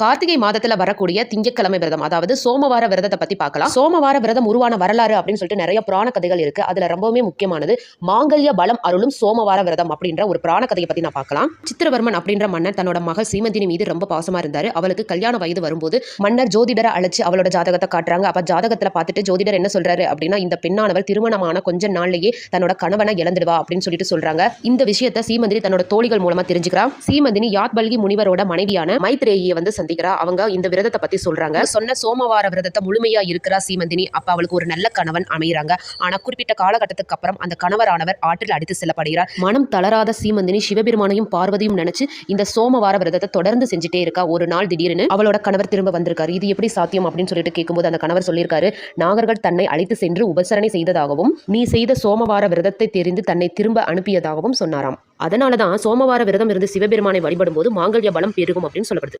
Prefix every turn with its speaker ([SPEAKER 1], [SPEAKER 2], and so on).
[SPEAKER 1] கார்த்திகை மாதத்துல வரக்கூடிய திங்கட்கிழமை விரதம் அதாவது சோமவார விரதத்தை பத்தி பார்க்கலாம். சோமவார விரதம் உருவான வரலாறு அப்படின்னு சொல்லிட்டு நிறைய புராண கதைகள் இருக்கு. அதுல ரொம்பவுமே முக்கியமானது மாங்கல்ய பலம் அருளும் சோமவார விரதம் அப்படின்ற ஒரு புராண கதையை பத்தி நான் பார்க்கலாம். சித்திரவர்மன் அப்படின்ற மன்னர் தன்னோட மகள் சீமந்தினி மீது ரொம்ப பாசமா இருந்தாரு. அவளுக்கு கல்யாண வயது வரும்போது மன்னர் ஜோதிடரை அழைச்சு அவளோட ஜாதகத்தை காட்டுறாங்க. அப்ப ஜாதகத்துல பார்த்துட்டு ஜோதிடர் என்ன சொல்றாரு அப்படின்னா இந்த பெண்ணானவர் திருமணமான கொஞ்ச நாள்லயே தன்னோட கணவனை இழந்துடுவா அப்படின்னு சொல்லிட்டு சொல்றாங்க. இந்த விஷயத்தை சீமந்தினி தன்னோட தோழிகள் மூலமா தெரிஞ்சுக்கிறா. சீமந்தினி யாத்பல்கி முனிவரோட மனைவியான மைத்ரேயியை வந்து சந்திக்கிறா. அவங்க இந்த விரதத்தை பத்தி சொல்றாங்க. சொன்ன சோமவார விரதத்தை முழுமையா இருக்கிறா சீமந்தினி. அப்ப அவளுக்கு ஒரு நல்ல கணவன் அமைகிறாங்க ஆனா குறிப்பிட்ட காலகட்டத்துக்கு அப்புறம் அந்த கணவரானவர் ஆற்றில் அடித்து செல்லப்படுகிறார். மனம் தளராத சீமந்தினி சிவபெருமானையும் பார்வதியும் நினைச்சு இந்த சோமவார விரதத்தை தொடர்ந்து செஞ்சுட்டே இருக்கா. ஒரு நாள் திடீர்னு அவளோட கணவர் திரும்ப வந்திருக்காரு. இது எப்படி சாத்தியம் அப்படின்னு சொல்லிட்டு கேட்கும்போது அந்த கணவர் சொல்லியிருக்காரு நாகர்கள் தன்னை அழைத்து சென்று உபசரணை செய்ததாகவும் நீ செய்த சோமவார விரதத்தை தெரிந்து தன்னை திரும்ப அனுப்பியதாகவும் சொன்னாராம். அதனால தான் சோமவார விரதம் இருந்து சிவபெருமானை வழிபடும் போது மாங்கல்ய பலம் பெருகும் அப்படின்னு சொல்லப்படுது.